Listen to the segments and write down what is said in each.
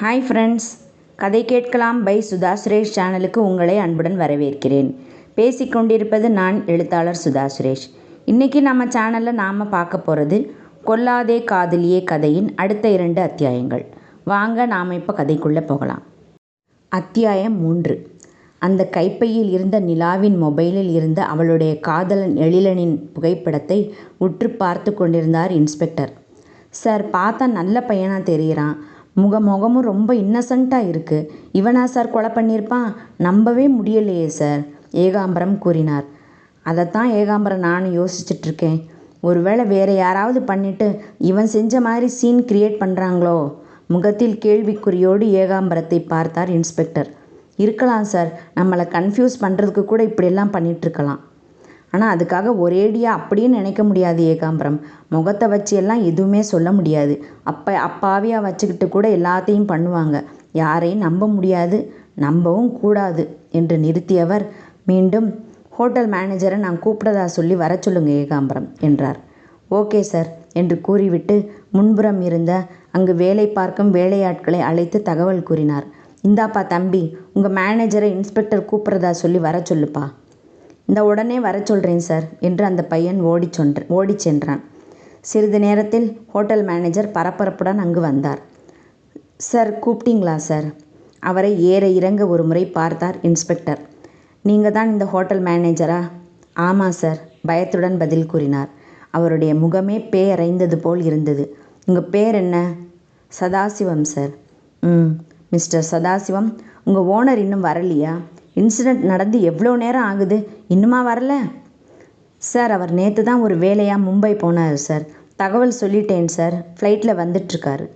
Hi friends கதை கேட்கலாம் by Sudha Suresh சேனலுக்கு உங்களை அன்புடன் வரவேற்கிறேன். பேசிக்கொண்டிருப்பது நான் எழுத்தாளர் சுதா சுரேஷ். இன்றைக்கி நம்ம சேனலில் நாம் பார்க்க போகிறது கொல்லாதே காதலியே கதையின் அடுத்த இரண்டு அத்தியாயங்கள். வாங்க நாம் இப்போ கதைக்குள்ளே போகலாம். அத்தியாயம் மூன்று. அந்த கைப்பையில் இருந்த நிலாவின் மொபைலில் இருந்த அவளுடைய காதலன் எழிலனின் புகைப்படத்தை உற்று பார்த்து கொண்டிருந்தார் இன்ஸ்பெக்டர். சார் பார்த்தா நல்ல பையனாக தெரிகிறான் முக முகமும் ரொம்ப இன்னசென்ட்டாக இருக்குது இவனா சார் கொலை பண்ணியிருப்பான்? நம்பவே முடியலையே சார் ஏகாம்பரம் கூறினார். அதைத்தான் ஏகாம்பரம் நானும் யோசிச்சிட்ருக்கேன். ஒருவேளை வேறு யாராவது பண்ணிவிட்டு இவன் செஞ்ச மாதிரி சீன் கிரியேட் பண்ணுறாங்களோ முகத்தில் கேள்விக்குறியோடு ஏகாம்பரத்தை பார்த்தார் இன்ஸ்பெக்டர் இருக்கலாம் சார் நம்மளை கன்ஃபியூஸ் பண்ணுறதுக்கு கூட இப்படியெல்லாம் பண்ணிகிட்ருக்கலாம் ஆனால் அதுக்காக ஒரேடியாக அப்படியே நினைக்க முடியாது ஏகாம்பரம். முகத்தை வச்சு எல்லாம் எதுவுமே சொல்ல முடியாது. அப்போ அப்பாவியாக வச்சுக்கிட்டு கூட எல்லாத்தையும் பண்ணுவாங்க. யாரையும் நம்ப முடியாது நம்பவும் கூடாது என்று நிறுத்தியவர் மீண்டும் ஹோட்டல் மேனேஜரை நான் கூப்பிடதா சொல்லி வர சொல்லுங்க ஏகாம்பரம் என்றார். ஓகே சார் என்று கூறிவிட்டு முன்புறம் இருந்த அங்கு வேலை பார்க்கும் வேலையாட்களை அழைத்து தகவல் கூறினார். இந்தாப்பா தம்பி உங்கள் மேனேஜரை இன்ஸ்பெக்டர் கூப்பிட்றதா சொல்லி வர சொல்லுப்பா. இந்த உடனே வர சொல்கிறேன் சார் என்று அந்த பையன் ஓடி சொன்ற ஓடி சென்றான். சிறிது நேரத்தில் ஹோட்டல் மேனேஜர் பரபரப்புடன் அங்கு வந்தார். சார் கூப்பிட்டீங்களா சார் அவரை ஏற இறங்க ஒரு முறை பார்த்தார் இன்ஸ்பெக்டர். நீங்கள் தான் இந்த ஹோட்டல் மேனேஜரா? ஆமாம் சார் பயத்துடன் பதில் கூறினார். அவருடைய முகமே பேரைந்தது போல் இருந்தது. உங்கள் பேர் என்ன? சதாசிவம் சார் ம் மிஸ்டர் சதாசிவம். உங்கள் ஓனர் இன்னும் வரலையா? இன்சிடெண்ட் நடந்து எவ்வளோ நேரம் ஆகுது? இன்னுமா வரல? சார் அவர் நேற்று தான் ஒரு வேலையாக மும்பை போனார் சார் தகவல் சொல்லிட்டேன் சார் ஃப்ளைட்டில் வந்துட்டுருக்காரு.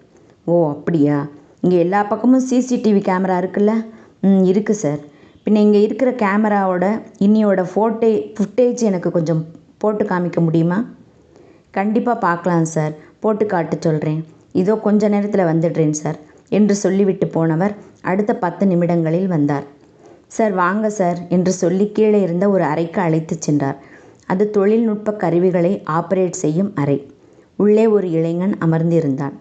ஓ அப்படியா? இங்கே எல்லா பக்கமும் சிசிடிவி கேமரா இருக்குல்ல? ம் இருக்குது சார் பின்ன இங்கே இருக்கிற கேமராவோட இன்னியோட ஃபோட்டே ஃபுட்டேஜ் எனக்கு கொஞ்சம் போட்டு காமிக்க முடியுமா? கண்டிப்பாக பார்க்கலாம் சார் போட்டு காட்டு சொல்கிறேன் இதோ கொஞ்ச நேரத்தில் வந்துடுறேன் சார் என்று சொல்லிவிட்டு போனவர் அடுத்த பத்து நிமிடங்களில் வந்தார். சார் வாங்க சார் என்று சொல்லி கீழே இருந்த ஒரு அறைக்கு அழைத்து சென்றார். அது தொழில்நுட்ப கருவிகளை ஆப்ரேட் செய்யும் அறை. உள்ளே ஒரு இளைஞன் அமர்ந்திருந்தான்.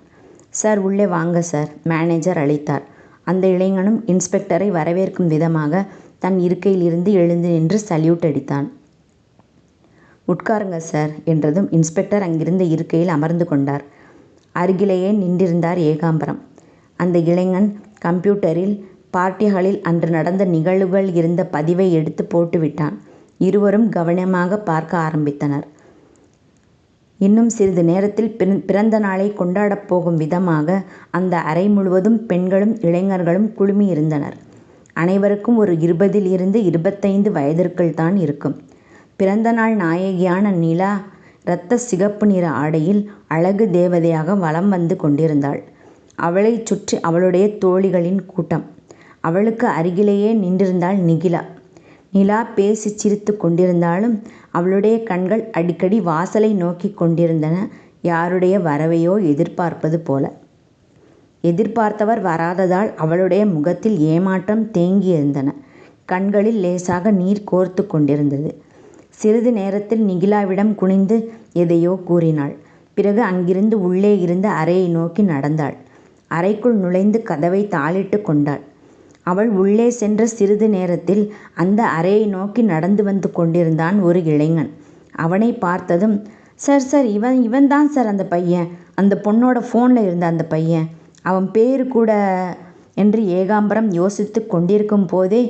சார் உள்ளே வாங்க சார் மேனேஜர் அழைத்தார். அந்த இளைஞனும் இன்ஸ்பெக்டரை வரவேற்கும் விதமாக தன் இருக்கையில் இருந்து எழுந்து நின்று சல்யூட் அடித்தான். உட்காருங்க சார் என்றதும் இன்ஸ்பெக்டர் அங்கிருந்த இருக்கையில் அமர்ந்து கொண்டார். அருகிலேயே நின்றிருந்தார் ஏகாம்பரம். அந்த இளைஞன் கம்ப்யூட்டரில் பார்ட்டிகளில் அன்று நடந்த நிகழ்வுகள் இருந்த பதிவை எடுத்து போட்டுவிட்டான். இருவரும் கவனமாக பார்க்க ஆரம்பித்தனர். இன்னும் சிறிது நேரத்தில் பிறந்த நாளை கொண்டாடப் போகும் விதமாக அந்த அறை முழுவதும் பெண்களும் இளைஞர்களும் குழுமியிருந்தனர் அனைவருக்கும் ஒரு இருபதில் இருந்து இருபத்தைந்து வயதிற்குள் தான் இருக்கும். பிறந்த நாள் நாயகியான நிலா இரத்த சிகப்பு நிற ஆடையில் அழகு தேவதையாக வலம் வந்து கொண்டிருந்தாள். அவளைச் சுற்றி அவளுடைய தோழிகளின் கூட்டம். அவளுக்கு அருகிலேயே நின்றிருந்தாள் நிகிலா. நிலா பேசி சிரித்து கொண்டிருந்தாலும் அவளுடைய கண்கள் அடிக்கடி வாசலை நோக்கி கொண்டிருந்தன. யாருடைய வரவையோ எதிர்பார்ப்பது போல. எதிர்பார்த்தவர் வராததால் அவளுடைய முகத்தில் ஏமாற்றம் தேங்கியிருந்தன. கண்களில் லேசாக நீர் கோர்த்து கொண்டிருந்தது. சிறிது நேரத்தில் நிகிலாவிடம் குனிந்து எதையோ கூறினாள். பிறகு அங்கிருந்து உள்ளே இருந்த அறையை நோக்கி நடந்தாள். அறைக்குள் நுழைந்து கதவை தாளிட்டு கொண்டாள். அவள் உள்ளே சென்ற சிறிது நேரத்தில் அந்த அறையை நோக்கி நடந்து வந்து கொண்டிருந்தான் ஒரு இளைஞன். அவனை பார்த்ததும் சார் சார் இவன் இவன் தான் சார் அந்த பையன். அந்த பொண்ணோட ஃபோனில் இருந்த அந்த பையன். அவன் பேர் கூட என்று ஏகாம்பரம் யோசித்து கொண்டிருக்கும் போதே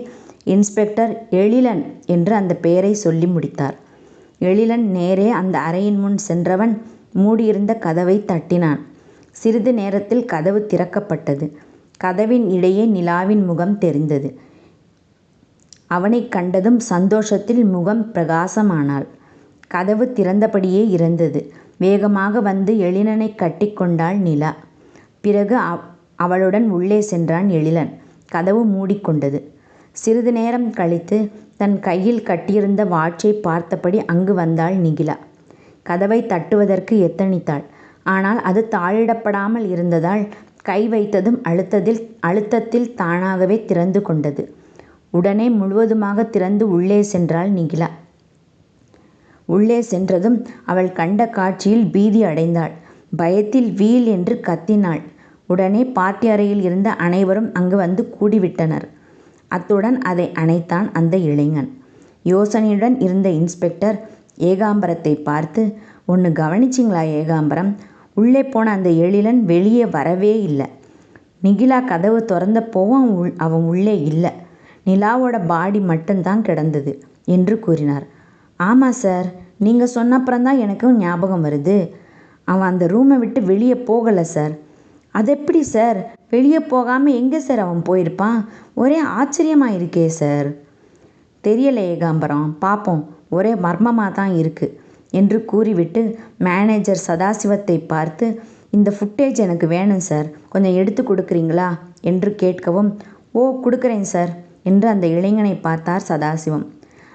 இன்ஸ்பெக்டர் எழிலன் என்று அந்த பெயரை சொல்லி முடித்தார். எழிலன் நேரே அந்த அறையின் முன் சென்றவன் மூடியிருந்த கதவை தட்டினான். சிறிது நேரத்தில் கதவு திறக்கப்பட்டது. கதவின் இடையே நிலாவின் முகம் தெரிந்தது. அவனை கண்டதும் சந்தோஷத்தில் முகம் பிரகாசமானாள். கதவு திறந்தபடியே இருந்தது. வேகமாக வந்து எழிலனை கட்டிக்கொண்டாள் நிலா. பிறகு அவளுடன் உள்ளே சென்றான் எழிலன். கதவு மூடிக்கொண்டது. சிறிது நேரம் கழித்து தன் கையில் கட்டியிருந்த வாட்சை பார்த்தபடி அங்கு வந்தாள் நிகிலா. கதவை தட்டுவதற்கு எத்தனித்தாள். ஆனால் அது தாழிடப்படாமல் இருந்ததால் கை வைத்ததும் அழுத்ததில் அழுத்தத்தில் தானாகவே திறந்து கொண்டது உடனே முழுவதுமாக திறந்து உள்ளே சென்றாள் நிகிலா உள்ளே சென்றதும் அவள் கண்ட காட்சியில் பீதி அடைந்தாள் பயத்தில் வீல் என்று கத்தினாள் உடனே பார்ட்டி அறையில் இருந்த அனைவரும் அங்கு வந்து கூடிவிட்டனர். அத்துடன் அதை அணைத்தான் அந்த இளைஞன். யோசனையுடன் இருந்த இன்ஸ்பெக்டர் ஏகாம்பரத்தை பார்த்து ஒன்று கவனிச்சிங்களா ஏகாம்பரம்? உள்ளே போன அந்த எழிலன் வெளியே வரவே இல்லை நிகிலா கதவு திறந்தப்போவும் உள் அவன் உள்ளே இல்லை நிலாவோட பாடி மட்டும்தான் கிடந்தது என்று கூறினார். ஆமாம் சார். நீங்கள் சொன்னப்புறம் தான் எனக்கும் ஞாபகம் வருது. அவன் அந்த ரூமை விட்டு வெளியே போகலை சார். அது எப்படி சார்? வெளியே போகாமல் எங்கே சார் அவன் போயிருப்பான்? ஒரே ஆச்சரியமாக இருக்கே சார். தெரியலை ஏகாம்பரம். பார்ப்போம் ஒரே மர்மமாக தான் இருக்குது என்று கூறிவிட்டு மேனேஜர் சதாசிவத்தை பார்த்து இந்த ஃபுட்டேஜ் எனக்கு வேணும் சார். கொஞ்சம் எடுத்துக் கொடுக்குறீங்களா என்று கேட்கவும் ஓ கொடுக்குறேன் சார் என்று அந்த இளைஞனை பார்த்தார் சதாசிவம்.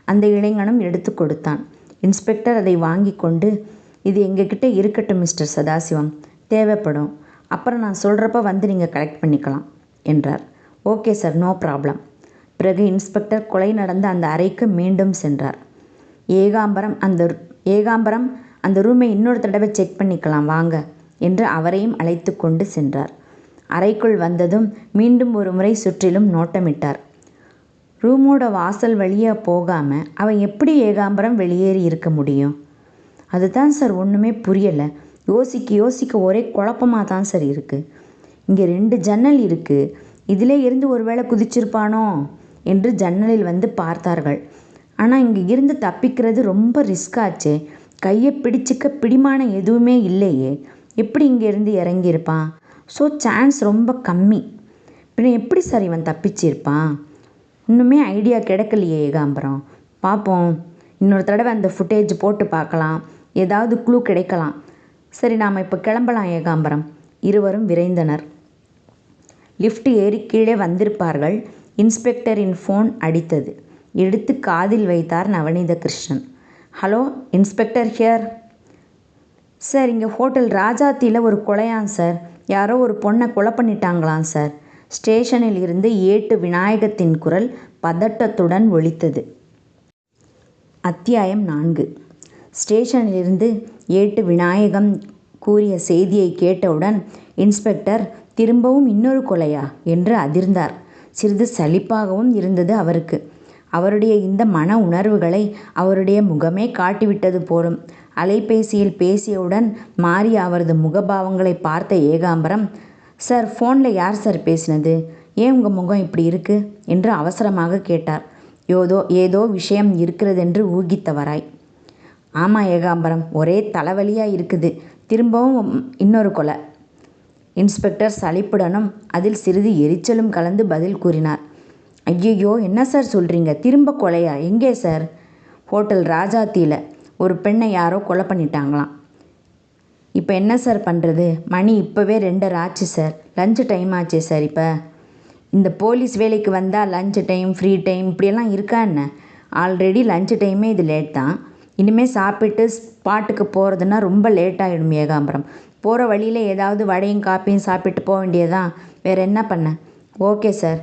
அந்த இளைஞனும் எடுத்து கொடுத்தான். இன்ஸ்பெக்டர் அதை வாங்கி கொண்டு இது எங்ககிட்ட இருக்கட்டும் மிஸ்டர் சதாசிவம். தேவைப்படும். அப்புறம் நான் சொல்கிறப்ப வந்து நீங்கள் கலெக்ட் பண்ணிக்கலாம் என்றார். Okay sir no problem. பிறகு இன்ஸ்பெக்டர் கொலை நடந்த அந்த அறைக்கு மீண்டும் சென்றார். ஏகாம்பரம் அந்த ஏகாம்பரம் அந்த ரூமை இன்னொரு தடவை செக் பண்ணிக்கலாம் வாங்க என்று அவரையும் அழைத்து கொண்டு சென்றார். அறைக்குள் வந்ததும் மீண்டும் ஒரு முறை சுற்றிலும் நோட்டமிட்டார். ரூமோட வாசல் வழியாக போகாமல் அவன் எப்படி ஏகாம்பரம் வெளியேறி இருக்க முடியும்? அதுதான் சார் ஒன்றுமே புரியலை யோசிக்க யோசிக்க ஒரே குழப்பமாக தான் சார் இருக்குது இங்கே ரெண்டு ஜன்னல் இருக்குது இதிலே இருந்து ஒருவேளை குதிச்சிருப்பானோ என்று ஜன்னலில் வந்து பார்த்தார்கள். ஆனால் இங்கே இருந்து தப்பிக்கிறது ரொம்ப ரிஸ்க் ஆச்சே. கையை பிடிச்சிக்க பிடிமானம் எதுவுமே இல்லையே. எப்படி இங்கேருந்து இறங்கியிருப்பான்? ஸோ சான்ஸ் ரொம்ப கம்மி. பின்ன எப்படி சார் இவன் தப்பிச்சிருப்பான்? இன்னுமே ஐடியா கிடைக்கலையே ஏகாம்பரம். பார்ப்போம் இன்னொரு தடவை அந்த ஃபுட்டேஜ் போட்டு பார்க்கலாம். ஏதாவது க்ளூ கிடைக்கலாம். சரி நாம் இப்போ கிளம்பலாம் ஏகாம்பரம். இருவரும் விரைந்தனர். லிஃப்ட் ஏறி கீழே வந்திருப்பார்கள். இன்ஸ்பெக்டரின் ஃபோன் அடித்தது. எடுத்து காதில் வைத்தார் Navaneethakrishnan. Hello inspector here. Sir இங்கே ஹோட்டல் ராஜாத்தியில் ஒரு கொலையாம் சார். யாரோ ஒரு பொண்ணை கொலை பண்ணிட்டாங்களாம் சார். ஸ்டேஷனில் இருந்து ஏட்டு விநாயகத்தின் குரல் பதட்டத்துடன் ஒழித்தது அத்தியாயம் நான்கு. ஸ்டேஷனிலிருந்து ஏட்டு விநாயகம் கூறிய செய்தியைக் கேட்டவுடன் இன்ஸ்பெக்டர் திரும்பவும் இன்னொரு கொலையா? என்று அதிர்ந்தார். சிறிது சலிப்பாகவும் இருந்தது அவருக்கு. அவருடைய இந்த மன உணர்வுகளை அவருடைய முகமே காட்டிவிட்டது போலும். அலைபேசியில் பேசியவுடன் மாறிய அவரது முகபாவங்களை பார்த்த ஏகாம்பரம் சார் ஃபோனில் யார் சார் பேசினது? ஏன் உங்கள் முகம் இப்படி இருக்கு? என்று அவசரமாக கேட்டார். ஏதோ ஏதோ விஷயம் இருக்கிறதென்று ஊகித்தவராய். ஆமாம் ஏகாம்பரம். ஒரே தலைவலியாக இருக்குது. திரும்பவும் இன்னொரு கொலை. இன்ஸ்பெக்டர் சலிப்புடனும் அதில் சிறிது எரிச்சலும் கலந்து பதில் கூறினார். ஐயையோ என்ன சார் சொல்கிறீங்க திரும்ப கொலையா? எங்கே சார்? ஹோட்டல் ராஜாத்தியில் ஒரு பெண்ணை யாரோ கொலை பண்ணிட்டாங்களாம். இப்போ என்ன சார் பண்ணுறது மணி இப்போவே ரெண்டரை ஆச்சு சார். லஞ்சு டைம் ஆச்சு சார் இப்போ இந்த போலீஸ் வேலைக்கு வந்தால் லஞ்ச் டைம் ஃப்ரீ டைம் இப்படியெல்லாம் இருக்கா என்ன? ஆல்ரெடி லஞ்ச் டைமே இது லேட் தான். இனிமேல் சாப்பிட்டு ஸ்பாட்டுக்கு போகிறதுனா ரொம்ப லேட் ஆகிடும் ஏகாம்பரம். போகிற வழியில் ஏதாவது வடையும் காப்பியும் சாப்பிட்டு போக வேண்டியதான் வேறு என்ன பண்ண? Okay sir.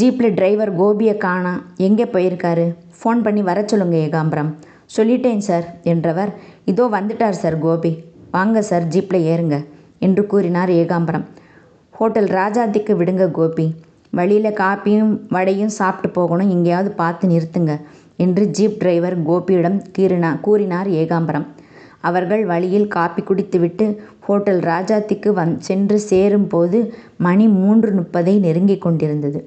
ஜீப்பில் டிரைவர் கோபியை காணோம். எங்கே போயிருக்காரு? ஃபோன் பண்ணி வர சொல்லுங்க ஏகாம்பரம். சொல்லிட்டேன் சார் என்றவர் இதோ வந்துட்டார் சார் கோபி. வாங்க சார் ஜீப்பில் ஏறுங்க என்று கூறினார் ஏகாம்பரம். ஹோட்டல் ராஜாத்திக்கு விடுங்க கோபி. வழியில் காப்பியும் வடையும் சாப்பிட்டு போகணும். எங்கேயாவது பார்த்து நிறுத்துங்க என்று ஜீப் டிரைவர் கோபியிடம் கீறினா கூறினார் ஏகாம்பரம். அவர்கள் வழியில் காப்பி குடித்துவிட்டு ஹோட்டல் ராஜாத்திக்கு வந் சென்று சேரும் போது மணி மூன்று முப்பதை நெருங்கிக் கொண்டிருந்தது.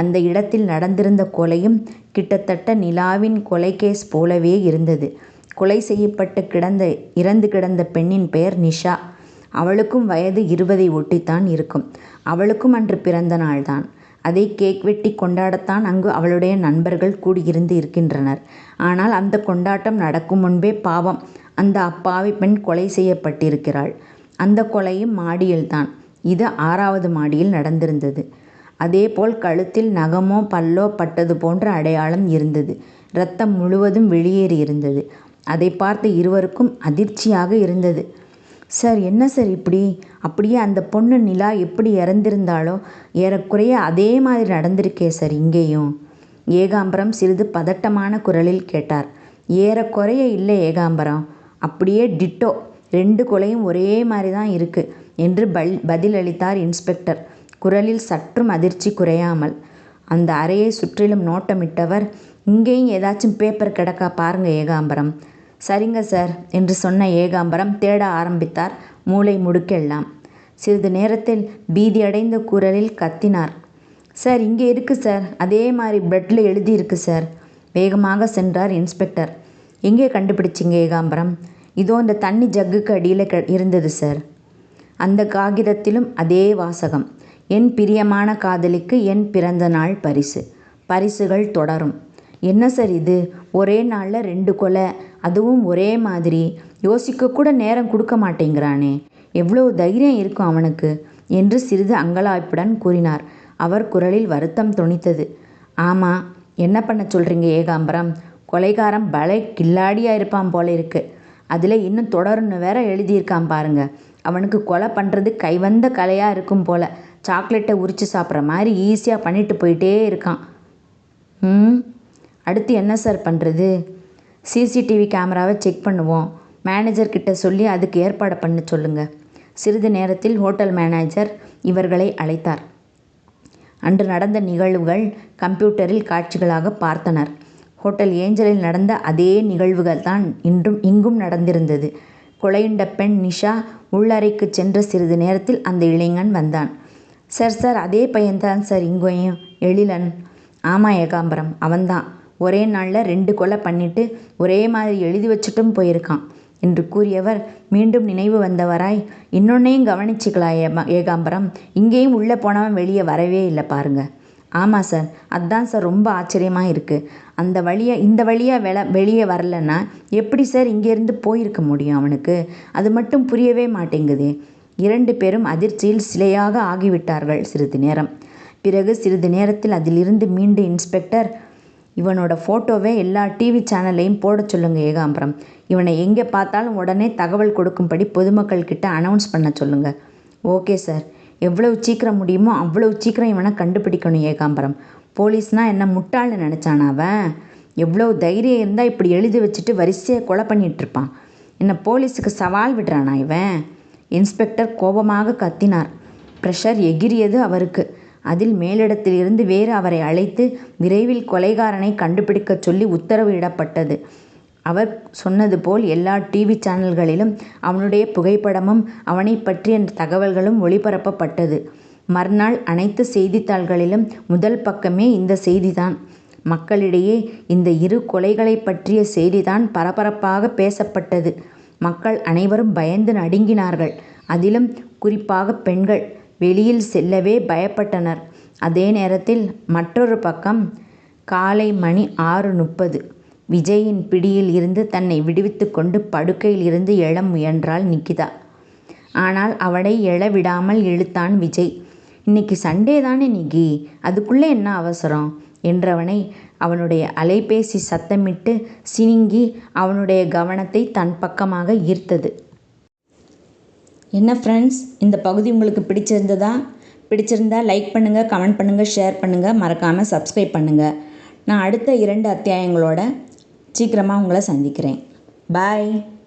அந்த இடத்தில் நடந்திருந்த கொலையும் கிட்டத்தட்ட நிலாவின் கொலை கேஸ் போலவே இருந்தது. கொலை செய்யப்பட்டு கிடந்த இறந்து கிடந்த பெண்ணின் பெயர் நிஷா. அவளுக்கும் வயது இருபதை ஒட்டித்தான் இருக்கும். அவளுக்கும் அன்று பிறந்த நாள்தான். அதை கேக் வெட்டி கொண்டாடத்தான் அங்கு அவளுடைய நண்பர்கள் கூடியிருந்து இருக்கின்றனர். ஆனால் அந்தக் கொண்டாட்டம் நடக்கும் முன்பே பாவம் அந்த அப்பாவிப் பெண் கொலை செய்யப்பட்டிருக்கிறாள். அந்தக் கொலையும் மாடியில்தான். இது ஆறாவது மாடியில் நடந்திருந்தது. அதேபோல் கழுத்தில் நகமோ பல்லோ பட்டது போன்ற அடையாளம் இருந்தது. ரத்தம் முழுவதும் வெளியேறியிருந்தது. அதைப் பார்த்த இருவருக்கும் அதிர்ச்சியாக இருந்தது. சார் என்ன சார் இப்படி? அப்படியே அந்தப் பொண்ணு நிலா எப்படி இறந்திருந்தாளோ ஏறக்குறைய அதே மாதிரி நடந்திருக்கே சார் இங்கேயும். ஏகாம்பரம் சிறிது பதட்டமான குரலில் கேட்டார். ஏறக்குறைய இல்ல ஏகாம்பரம். அப்படியே டிட்டோ. ரெண்டு கொலையும் ஒரே மாதிரிதான் இருக்கு. என்று பல் பதிலளித்தார் இன்ஸ்பெக்டர் குரலில் சற்றும் அதிர்ச்சி குறையாமல். அந்த அறையை சுற்றிலும் நோட்டமிட்டவர் இங்கேயும் ஏதாச்சும் பேப்பர் கிடக்கா பாருங்க ஏகாம்பரம். சரிங்க சார் என்று சொன்ன ஏகாம்பரம் தேட ஆரம்பித்தார் மூளை முடுக்கெல்லாம். சிறிது நேரத்தில் பீதியடைந்த குரலில் கத்தினார். சார் இங்கே இருக்கு சார் அதே மாதிரி பிரெட்ல எழுதியிருக்கு சார். வேகமாக சென்றார் இன்ஸ்பெக்டர். எங்கே கண்டுபிடிச்சிங்க ஏகாம்பரம்? இதோ இந்த தண்ணி ஜக்குக்கு க இருந்தது சார். அந்த காகிதத்திலும் அதே வாசகம். என் பிரியமான காதலிக்கு என் பிறந்த நாள் பரிசு. பரிசுகள் தொடரும். என்ன சார் இது ஒரே நாளில் ரெண்டு கொலை அதுவும் ஒரே மாதிரி யோசிக்க கூட நேரம் கொடுக்க மாட்டேங்கிறானே எவ்வளவு தைரியம் இருக்கும் அவனுக்கு என்று சிறிது அங்கலாய்ப்புடன் கூறினார். அவர் குரலில் வருத்தம் துணித்தது ஆமா என்ன பண்ண சொல்கிறீங்க ஏகாம்பரம்? கொலைகாரன் பலை கில்லாடியாக இருப்பான் போல இருக்கு. அதில் இன்னும் தொடருன்னு வேற எழுதியிருக்கான் பாருங்க. அவனுக்கு கொலை பண்ணுறது கைவந்த கலையாக இருக்கும் போல. சாக்லேட்டை உரித்து சாப்பிட்ற மாதிரி ஈஸியாக பண்ணிட்டு போயிட்டே இருக்கான். ம். அடுத்து என்ன சார் பண்ணுறது சிசிடிவி கேமராவை செக் பண்ணுவோம். மேனேஜர்கிட்ட சொல்லி அதுக்கு ஏற்பாடு பண்ண சொல்லுங்கள் சிறிது நேரத்தில் ஹோட்டல் மேனேஜர் இவர்களை அழைத்தார். அன்று நடந்த நிகழ்வுகள் கம்ப்யூட்டரில் காட்சிகளாக பார்த்தனர். ஹோட்டல் ஏஞ்சலில் நடந்த அதே நிகழ்வுகள் தான் இன்றும் இங்கும் நடந்திருந்தது. கொலையுண்ட பெண் நிஷா உள்ளறைக்கு சென்ற சிறிது நேரத்தில் அந்த இளைஞன் வந்தான். சார் சார் அதே பையன்தான் சார் இங்கேயும் எழிலன். ஆமாம் ஏகாம்பரம் அவன்தான். ஒரே நாளில் ரெண்டு கொலை பண்ணிட்டு ஒரே மாதிரி எழுதி வச்சுட்டும் போயிருக்கான் என்று கூறியவர் மீண்டும் நினைவு வந்தவராய் இன்னொன்னையும் கவனிச்சுங்களா ஏகாம்பரம்? இங்கேயும் உள்ளே போனவன் வெளியே வரவே இல்லை பாருங்க. ஆமாம் சார் அதான் சார் ரொம்ப ஆச்சரியமாக இருக்குது அந்த வழியை இந்த வழியாக வெள வெளியே வரலன்னா எப்படி சார் இங்கேருந்து போயிருக்க முடியும் அவனுக்கு? அது மட்டும் புரியவே மாட்டேங்குதே. இரண்டு பேரும் அதிர்ச்சியில் சிலையாக ஆகிவிட்டார்கள் சிறிது நேரம். பிறகு சிறிது நேரத்தில் அதிலிருந்து மீண்டு இன்ஸ்பெக்டர் இவனோட ஃபோட்டோவை எல்லா டிவி சேனல்லையும் போட சொல்லுங்கள் ஏகாம்பரம். இவனை எங்கே பார்த்தாலும் உடனே தகவல் கொடுக்கும்படி பொதுமக்கள் கிட்ட அனௌன்ஸ் பண்ண சொல்லுங்கள் ஓகே சார். எவ்வளவு சீக்கிரம் முடியுமோ அவ்வளவு சீக்கிரம் இவனை கண்டுபிடிக்கணும் ஏகாம்பரம். போலீஸ்னா என்ன முட்டாள்னு நினச்சானா அவன்? எவ்வளோ தைரியம் இருந்தால் இப்படி எழுதி வச்சுட்டு வரிசையை கொலை பண்ணிகிட்ருப்பான் என்ன போலீஸுக்கு சவால் விடுறானா இவன்? இன்ஸ்பெக்டர் கோபமாக கத்தினார். பிரஷர் எகிறியது அவருக்கு. அதில் மேலிடத்திலிருந்து வேறு அவரை அழைத்து விரைவில் கொலைகாரனை கண்டுபிடிக்கச் சொல்லி உத்தரவு இடப்பட்டது. அவர் சொன்னது போல் எல்லா டிவி சேனல்களிலும் அவனுடைய புகைப்படமும் அவனைப் பற்றிய தகவல்களும் ஒளிபரப்பப்பட்டது. மறுநாள் அனைத்து செய்தித்தாள்களிலும் முதல் பக்கமே இந்த செய்திதான். மக்களிடையே இந்த இரு கொலைகளைப் பற்றிய செய்திதான் பரபரப்பாக பேசப்பட்டது. மக்கள் அனைவரும் பயந்து நடுங்கினார்கள். அதிலும் குறிப்பாக பெண்கள். வெளியில் செல்லவே பயப்பட்டனர். அதே நேரத்தில் மற்றொரு பக்கம் காலை மணி ஆறு முப்பது. விஜயின் பிடியில் இருந்து தன்னை விடுவித்துக் கொண்டு படுக்கையில் இருந்து எழ முயன்றாள் நிகிதா. ஆனால் அவளை எழ விடாமல் இழுத்தான் விஜய். இன்னைக்கு சண்டே தானே நிக்கி. அதுக்குள்ள என்ன அவசரம்? என்றவனை அவனுடைய அலைபேசி சத்தமிட்டு சிணுங்கி அவனுடைய கவனத்தை தன் பக்கமாக ஈர்த்தது. என்ன ஃப்ரெண்ட்ஸ் இந்த பகுதி உங்களுக்கு பிடிச்சிருந்ததா? பிடிச்சிருந்தா லைக் பண்ணுங்க கமெண்ட் பண்ணுங்க ஷேர் பண்ணுங்க மறக்காம சப்ஸ்கிரைப் பண்ணுங்க. நான் அடுத்த இரண்டு அத்தியாயங்களோட சீக்கிரமா உங்களை சந்திக்கிறேன். பாய்